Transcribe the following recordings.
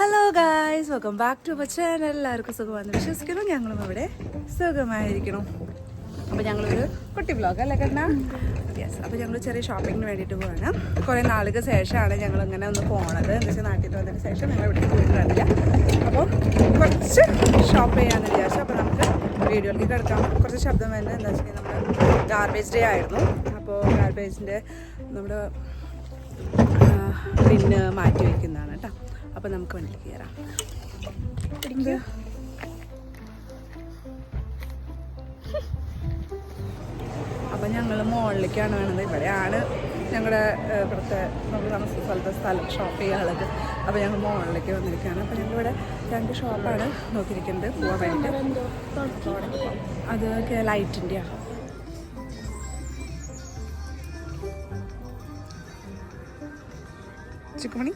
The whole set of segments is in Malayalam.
Hello guys welcome back to channel എല്ലാവർക്കും സുഖമാണെന്ന് വിശ്വസിക്കുന്നു. ഞങ്ങളും ഇവിടെ സുഖമായിരിക്കണം അപ്പോൾ ഞങ്ങളൊരു കുട്ടി ബ്ലോഗ് അല്ലേ കണ്ണ യെസ് അപ്പോൾ ഞങ്ങൾ ചെറിയ ഷോപ്പിങ്ങിന് വേണ്ടിയിട്ട് പോവാണ്. കുറേ നാളുകൾക്ക് ശേഷമാണ് ഞങ്ങൾ ഇങ്ങനെ ഒന്ന് പോണത്. എന്ന് വെച്ചാൽ നാട്ടിൽ വന്നതിന് ശേഷം ഞങ്ങൾ ഇവിടെ പോയിട്ടുണ്ടാവില്ല അപ്പോൾ കുറച്ച് ഷോപ്പ് ചെയ്യാമെന്ന് വിചാരിച്ചു. അപ്പോൾ നമുക്ക് വീഡിയോയിലേക്ക് കിടക്കാം. കുറച്ച് ശബ്ദം വരുന്നത് എന്താ വെച്ചിട്ടുണ്ടെങ്കിൽ നമ്മുടെ ഗാർബേജ് ഡേ ആയിരുന്നു. അപ്പോൾ ഗാർബേജിന്റെ നമ്മുടെ പിന്നെ മാറ്റി വയ്ക്കുന്നതാണ് കേട്ടോ. അപ്പോൾ നമുക്ക് വണ്ടി കയറാം അപ്പൊ ഞങ്ങൾ മുകളിലേക്കാണ് വേണത്. ഇവിടെയാണ് ഞങ്ങളുടെ ഇവിടുത്തെ നമ്മൾ താമസ സ്ഥലത്തെ സ്ഥലം ഷോപ്പ് ചെയ്യാനുള്ളത്. അപ്പോൾ ഞങ്ങൾ മുകളിലേക്ക് വന്നിരിക്കുകയാണ് അപ്പോൾ ഞങ്ങളിവിടെ രണ്ട് ഷോപ്പാണ് നോക്കിയിരിക്കുന്നത്. പോകാൻ വേണ്ടിയിട്ട് അത് ലൈറ്റിന്റെയാണ് ചിക്കുമണി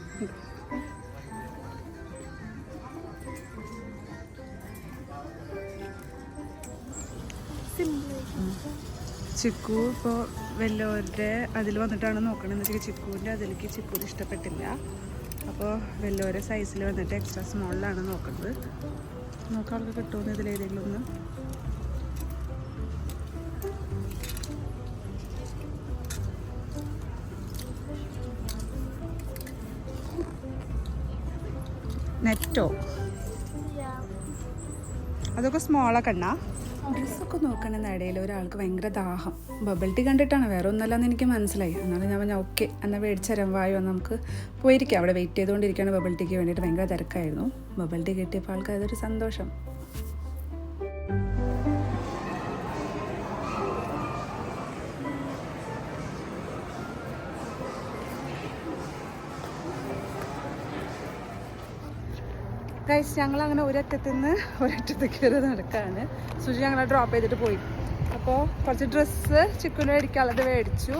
ചിക്കു ഇപ്പോൾ വല്ലവരുടെ അതിൽ വന്നിട്ടാണ് നോക്കണമെന്ന് വെച്ചാൽ ചിക്കുവിന്റെ അതിലേക്ക് ചിക്കുവിന് ഇഷ്ടപ്പെട്ടില്ല. അപ്പോൾ വല്ലവരെ സൈസിൽ വന്നിട്ട് എക്സ്ട്രാ സ്മോളിലാണ് നോക്കുന്നത് നോക്കാൾക്ക് കിട്ടുമെന്ന് ഇതിലേതെങ്കിലും ഒന്ന്? നെറ്റോ അതൊക്കെ സ്മോളൊക്കെ ഉണ്ടാ ഡ്രസ്സൊക്കെ നോക്കണമെന്ന ഇടയിൽ ഒരാൾക്ക് ഭയങ്കര ദാഹം. ബബിൾ ടീ കണ്ടിട്ടാണ് വേറെ ഒന്നല്ലെന്ന് എനിക്ക് മനസ്സിലായി. എന്നാലും ഞാൻ പറഞ്ഞാൽ ഓക്കെ എന്നാൽ മേടിച്ചരം വായോ നമുക്ക് പോയിരിക്കാം. അവിടെ വെയിറ്റ് ചെയ്തുകൊണ്ടിരിക്കുകയാണ് ബബിൾ ടീക്ക് വേണ്ടിയിട്ട് ഭയങ്കര തിരക്കായിരുന്നു. ബബിൾ ടീ കിട്ടിയപ്പോൾ ആൾക്ക് അതൊരു സന്തോഷം. ഗൈസ് ഞങ്ങൾ അങ്ങനെ ഒരറ്റത്ത് നിന്ന് ഒരറ്റത്ത് കയറി നടക്കാണ്. സുജി ഞങ്ങളെ ഡ്രോപ്പ് ചെയ്തിട്ട് പോയി. അപ്പോൾ കുറച്ച് ഡ്രസ്സ് ചിക്കൻ മേടിക്കാനുള്ളത് മേടിച്ചു.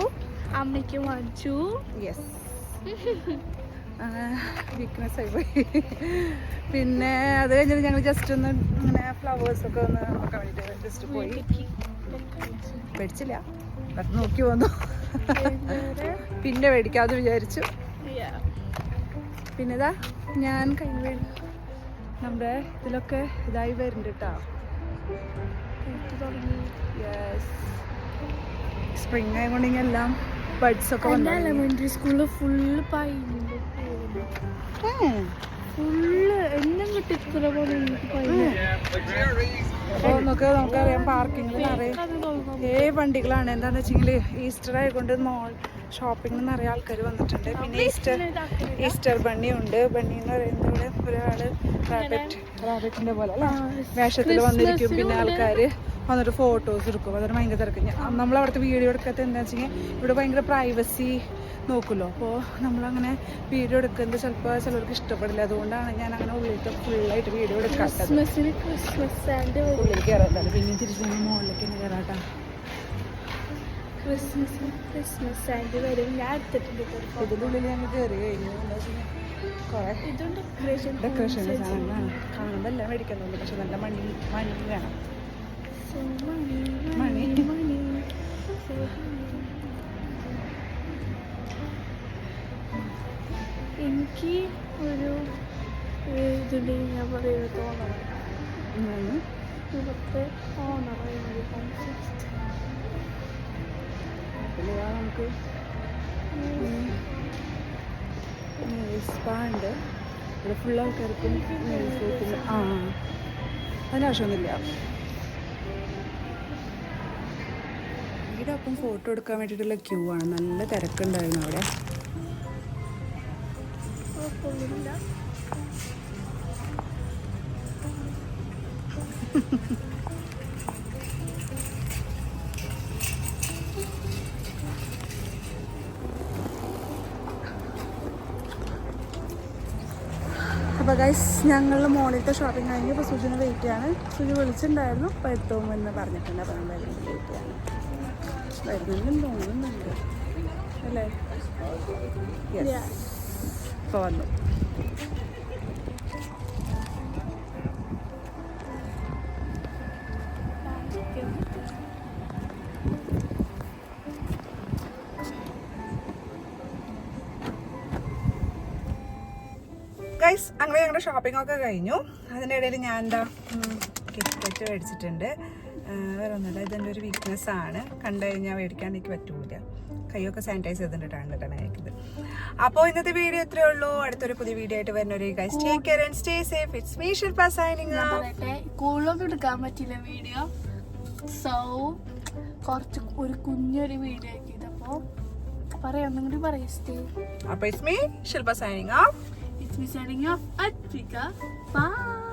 അമ്മയ്ക്ക് വാങ്ങിച്ചു. യെസ് വീക്ക്നെസ് ആയി പോയി പിന്നെ അത് കഴിഞ്ഞിട്ട് ഞങ്ങൾ ജസ്റ്റ് ഒന്ന് ഇങ്ങനെ ഫ്ലവേഴ്സൊക്കെ ഒന്ന് നോക്കാൻ വേണ്ടിയിട്ട് ജസ്റ്റ് പോയി. മേടിച്ചില്ല. നോക്കി വന്നു. പിന്നെ മേടിക്കാതെ വിചാരിച്ചു. പിന്നെതാ ഞാൻ ഞാൻ കഴിഞ്ഞ നമ്മുടെ ഇതിലൊക്കെ ഇതായി വരുന്നുണ്ട് കേട്ടോ യെസ് സ്പ്രിങ് ആയതുകൊണ്ട് എല്ലാം ബഡ്സ് ഒക്കെ എലമെന്ററി സ്കൂളിൽ ഫുള്ള് പൈനുണ്ട് ഫുള്ള് എന്നും പോലെ എനിക്ക് പൈന. അപ്പോൾ നമുക്ക് നമുക്കറിയാം പാർക്കിങ്ങിൽ നിറയെ ഏ വണ്ടികളാണ്. എന്താണെന്ന് വെച്ചെങ്കിൽ ഈസ്റ്റർ ആയതുകൊണ്ട് മോൾ ഷോപ്പിംഗ് നിറയെ ആൾക്കാർ വന്നിട്ടുണ്ട്. പിന്നെ ഈസ്റ്റർ ഈസ്റ്റർ ബണ്ണി ഉണ്ട്. ബണ്ണി എന്ന് പറയുന്നത് ഇവിടെ ഒരാൾ റാബറ്റ് റാബറ്റിന്റെ പോലെ വേഷത്തിൽ വന്നിരിക്കും. പിന്നെ ആൾക്കാർ വന്നിട്ട് ഫോട്ടോസ് എടുക്കും. അതൊരു ഭയങ്കര തിരക്ക്. നമ്മൾ അവിടുത്തെ വീഡിയോ എടുക്കാത്ത എന്താ വെച്ചാൽ ഇവിടെ ഭയങ്കര പ്രൈവസി നോക്കുമല്ലോ അപ്പോൾ നമ്മളങ്ങനെ വീഡിയോ എടുക്കുന്നത് ചിലപ്പോൾ ചിലർക്ക് ഇഷ്ടപ്പെടില്ല. അതുകൊണ്ടാണ് ഞാൻ അങ്ങനെ ഉള്ളിലത്തെ ഫുള്ളായിട്ട് വീഡിയോ എടുക്കാത്തത്. ഉള്ളിലേക്ക് ഉള്ളിൽ കയറാൻ പിന്നെ തിരിച്ചു മുകളിലേക്ക് തന്നെ കയറാട്ടാ ക്രിസ്മസിന് ക്രിസ്മസ് ആയിട്ട് വരും. ഞാൻ എടുത്തിട്ടുണ്ട് കുറച്ച്. ഇതിന്റെ ഉള്ളിൽ ഞങ്ങൾ കയറി കഴിഞ്ഞു. എന്താ വെച്ചാൽ കുറേ ഇതും ഡെക്കറേഷൻ ഡെക്കറേഷൻ സാധനങ്ങളാണ്. കാണുമ്പോൾ എല്ലാം മേടിക്കുന്നുണ്ട്. പക്ഷെ നല്ല മണി മണി വേണം. മണി. എനിക്ക് ഒരു ഇതുണ്ട്. ഞാൻ പറയുന്നത് എന്നാണ് ഇവിടുത്തെ ഓണറായി നമുക്ക് സ്പാ ഉണ്ട്. ഇവിടെ ഫുൾ ആൾക്കാർക്കും ആ. അതിന് ആവശ്യമൊന്നുമില്ല. ഇവിടെ അപ്പം ഫോട്ടോ എടുക്കാൻ വേണ്ടിയിട്ടുള്ള ക്യൂ ആണ്. നല്ല തിരക്കുണ്ടായിരുന്നു അവിടെ. കുഴപ്പമൊന്നുമില്ല. അപ്പോൾ ഗൈസ് ഞങ്ങൾ മോണിലത്തെ ഷോപ്പിംഗ് കഴിഞ്ഞ് ഇപ്പോൾ സുജിനെ വെയിറ്റ് ചെയ്യാണ്. സുജി വിളിച്ചിട്ടുണ്ടായിരുന്നു അപ്പോൾ എത്തുമെന്ന് പറഞ്ഞിട്ടുണ്ട്. അപ്പോൾ നമ്മൾ വെയിറ്റ് ചെയ്യാണ്. വരുന്നുണ്ടെന്ന് തോന്നുന്നുണ്ട്. അല്ലേ? യെസ് ഇപ്പോൾ വന്നു. ഗൈസ് അങ്ങനെ ഞങ്ങളുടെ ഷോപ്പിംഗ് ഒക്കെ കഴിഞ്ഞു. അതിന്റെ ഇടയിൽ ഞാൻ എന്താ കിറ്റ് മേടിച്ചിട്ടുണ്ട്. വേറെ ഒന്നുമില്ല ഇതെന്റെ ഒരു വീക്ക്നെസ് ആണ്. കണ്ടു കഴിഞ്ഞാൽ മേടിക്കാൻ എനിക്ക് പറ്റൂല. കൈയൊക്കെ സാനിറ്റൈസ് ചെയ്തിട്ടാണ് കേട്ടോ അയക്കുന്നത് അപ്പോൾ ഇന്നത്തെ വീഡിയോ ഇത്രയേ ഉള്ളൂ. അടുത്തൊരു പുതിയ വീഡിയോ ആയിട്ട് വരുന്നൊരു guys take care and stay safe it's me Shilpa signing കൂടുതലൊന്നും എടുക്കാൻ പറ്റില്ല വീഡിയോ സോ കുറച്ച് ഒരു കുഞ്ഞൊരു വീഡിയോ ആക്കിയതപ്പോ. പറയാം ഒന്നും കൂടി പറയാം സ്റ്റേ അപ്പോൾ it's me Shilpa signing off it's me signing off Athvika bye